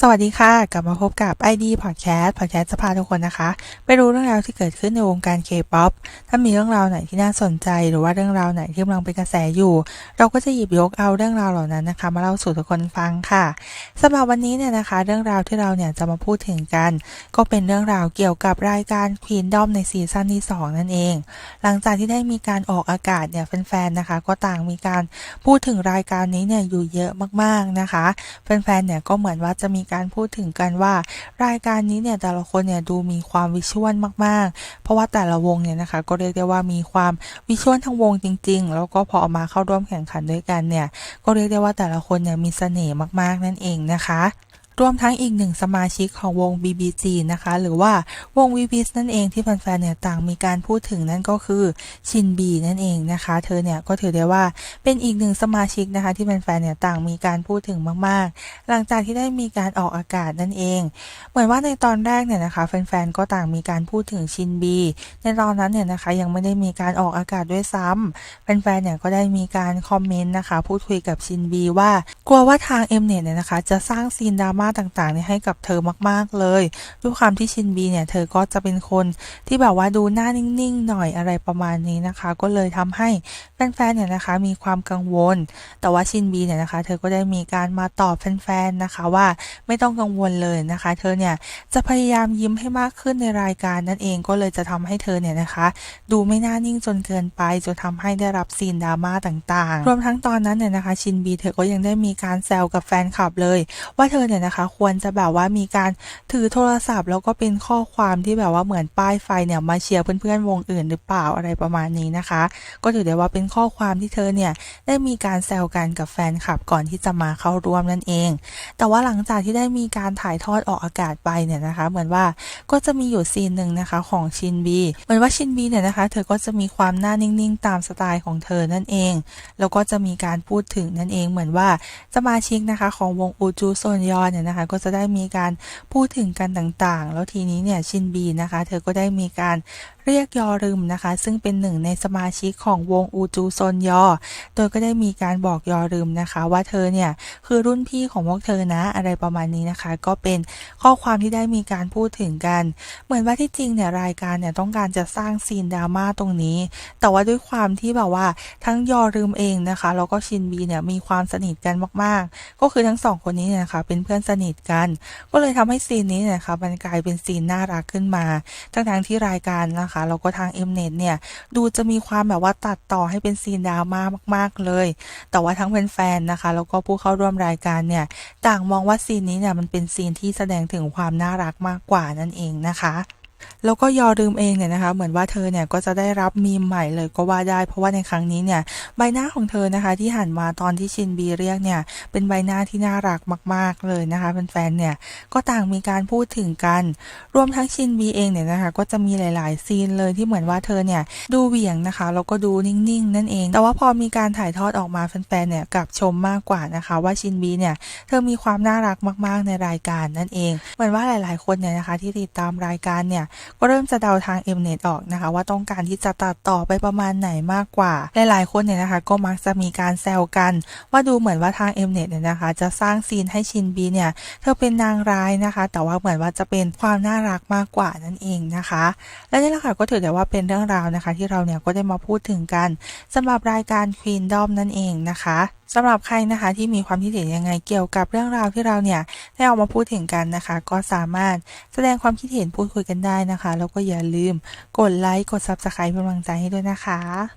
สวัสดีค่ะ กลับมาพบกับ ID Podcast Podcast จะพาทุกคนนะคะ ไปรู้เรื่องราวที่เกิดขึ้นในวงการ K-POP ถ้ามีเรื่องราวไหนที่น่าสนใจ หรือว่าเรื่องราวไหนที่กำลังเป็นกระแสอยู่ เราก็จะหยิบยกเอาเรื่องราวเหล่านั้นนะคะ มาเล่าสู่ทุกคนฟังค่ะสำหรับวันนี้เนี่ยนะคะ เรื่องราวที่เราเนี่ยจะมาพูดถึงกัน ก็เป็นเรื่องราวเกี่ยวกับรายการ Queen Dom ในซีซั่นที่2 นั่นเอง หลังจากที่ได้มีการออกอากาศเนี่ยแฟนๆนะคะ ก็ต่างมีการพูดถึงรายการนี้เนี่ยอยู่เยอะมากๆนะคะแฟนๆเนี่ยก็เหมือนว่าจะมีการพูดถึงกันว่า รายการนี้เนี่ยแต่ละคนเนี่ยดูมีความวิชวลมากๆ เพราะว่าแต่ละวงเนี่ยนะคะก็เรียกได้ว่ามีความวิชวลทั้งวงจริง ๆ แล้วก็พอออกมาเข้าร่วมแข่งขันด้วยกันเนี่ยก็เรียกได้ว่าแต่ละคนเนี่ยมีเสน่ห์มากๆนั่นเองนะคะ รวมทั้งอีกหนึ่งสมาชิกของวง BBG นะคะ หรือว่าวง v b นั่นเองที่แฟนๆเนี่ยต่างมีการพูดถึงนั่นก็คือชินบีนั่นเองนะคะ เธอเนี่ยก็ถือได้ว่าเป็นอีกหนึ่งสมาชิกนะคะ ที่แฟนๆเนี่ยต่างมีการพูดถึงมากๆ หลังจากที่ได้มีการออกอากาศนั่นเอง เหมือนว่าในตอนแรกเนี่ยนะคะแฟนๆก็ต่างมีการพูดถึงชินบีในตอนนั้นเนี่ยนะคะยังไม่ได้มีการออกอากาศด้วยซ้ำแฟนๆเนี่ยก็ได้มีการคอมเมนต์นะคะ พูดคุยกับชินบีว่ากลัวว่าทางเอ็มเน็ตเนี่ยนะคะจะสร้างซีนดราม่าต่างๆเนี่ยให้กับเธอมากๆเลยด้วยความที่ชินบีเนี่ยเธอก็จะเป็นคนที่แบบว่าดูหน้านิ่งๆหน่อยอะไรประมาณนี้นะคะ ก็เลยทำให้แฟนๆเนี่ยนะคะมีความกังวล แต่ว่าชินบีเนี่ยนะคะ เธอก็ได้มีการมาตอบแฟนๆนะคะว่าไม่ต้องกังวลเลยนะคะ เธอเนี่ยจะพยายามยิ้มให้มากขึ้นในรายการนั่นเองก็เลยจะทำให้เธอเนี่ยนะคะ ดูไม่น่านิ่งจนเกินไปจนทำให้ได้รับซีนดราม่าต่างๆ รวมทั้งตอนนั้นเนี่ยนะคะ ชินบีเธอก็ยังได้มีการแซวกับแฟนคลับเลย ว่าเธอเนี่ยนะคะควรจะแบบว่ามีการถือโทรศัพท์ แล้วก็เป็นข้อความที่แบบว่าเหมือนป้ายไฟเนี่ยมาเชียร์เพื่อนๆวงอื่นหรือเปล่าอะไรประมาณนี้นะคะ ก็ถือได้ว่าเป็นข้อความที่เธอเนี่ยได้มีการแซวกันกับแฟนคลับก่อนที่จะมาเข้าร่วมนั่นเอง แต่ว่าหลังจากที่ได้มีการถ่ายทอดออกอากาศไปเนี่ยนะคะ เหมือนว่าก็จะมีอยู่ซีนหนึ่งนะคะของชินบีเหมือนว่าชินบีเนี่ยนะคะ เธอก็จะมีความหน้านิ่งๆ ตามสไตล์ของเธอนั่นเอง แล้วก็จะมีการพูดถึงนั่นเองเหมือนว่าสมาชิกนะคะ ของวงอูจูโซนยอนเนี่ยนะคะ ก็จะได้มีการพูดถึงกันต่างๆ แล้วทีนี้เนี่ยชินบีนะคะ เธอก็ได้มีการเรียกยอรึมนะคะ ซึ่งเป็นหนึ่งในสมาชิกของวงอูจูซนยอ โดยก็ได้มีการบอกยอรึมนะคะ ว่าเธอเนี่ยคือรุ่นพี่ของพวกเธอนะอะไรประมาณนี้นะคะ ก็เป็นข้อความที่ได้มีการพูดถึงกัน เหมือนว่าที่จริงเนี่ยรายการเนี่ยต้องการจะสร้างซีนดราม่าตรงนี้ แต่ว่าด้วยความที่แบบว่าทั้งยอรึมเองนะคะแล้วก็ชินบีเนี่ยมีความสนิทกันมากๆ ก็คือทั้งสองคนนี้เนี่ยนะคะเป็นเพื่อนสนิทกัน ก็เลยทำให้ซีนนี้เนี่ยนะคะมันกลายเป็นซีนน่ารักขึ้นมาทั้งๆที่รายการนะคะแล้วก็ทางเอ็มเนี่ยดูจะมีความแบบว่าตัดต่อให้เป็นซีนดราม่ามาก ๆเลย แต่ว่าทั้งแฟนๆนะคะแล้วก็ผู้เข้าร่วมรายการเนี่ยต่างมองว่าซีนนี้เนี่ยมันเป็นซีนที่แสดงถึงความน่ารักมากกว่านั่นเองนะคะ แล้วก็ยอลืมเองเนี่ยนะคะ เหมือนว่าเธอเนี่ยก็จะได้รับมีมใหม่เลยก็ว่าได้ เพราะว่าในครั้งนี้เนี่ยใบหน้าของเธอนะคะ ที่หันมาตอนที่ชินบีเรียกเนี่ย เป็นใบหน้าที่น่ารักมาก ๆเลยนะคะแฟนๆเนี่ยก็ต่างมีการพูดถึงกัน รวมทั้งชินบีเองเนี่ยนะคะ ก็จะมีหลาย ๆ ซีนเลยที่เหมือนว่าเธอเนี่ยดูเหวี่ยงนะคะแล้วก็ดูนิ่ง ๆ นั่นเอง แต่ว่าพอมีการถ่ายทอดออกมาแฟนๆเนี่ยกลับชมมากกว่านะคะ ว่าชินบีเนี่ยเธอมีความน่ารักมาก ๆ ในรายการนั่นเอง เหมือนว่าหลาย ๆ คนเนี่ยนะคะ ที่ติดตามรายการเนี่ยก็เริ่มจะเดาทาง Mnet ออกนะคะ ว่าต้องการที่จะตัดต่อไปประมาณไหนมากกว่า หลายๆคนเนี่ยนะคะ ก็มักจะมีการแซวกัน ว่าดูเหมือนว่าทาง Mnet เนี่ยนะคะ จะสร้างซีนให้ชินบีเนี่ย เธอเป็นนางร้ายนะคะ แต่ว่าเหมือนว่าจะเป็นความน่ารักมากกว่านั่นเองนะคะ และนี่แหละค่ะก็ถือได้ว่าเป็นเรื่องราวนะคะ ที่เราเนี่ยก็ได้มาพูดถึงกันสำหรับรายการ Queen Dom นั่นเองนะคะสำหรับใครนะคะที่มีความคิดเห็นยังไงเกี่ยวกับเรื่องราวที่เราเนี่ยได้ออกมาพูดถึงกันนะคะ ก็สามารถแสดงความคิดเห็นพูดคุยกันได้นะคะ แล้วก็อย่าลืมกดไลค์กด Subscribe เป็นกำลังใจให้ด้วยนะคะ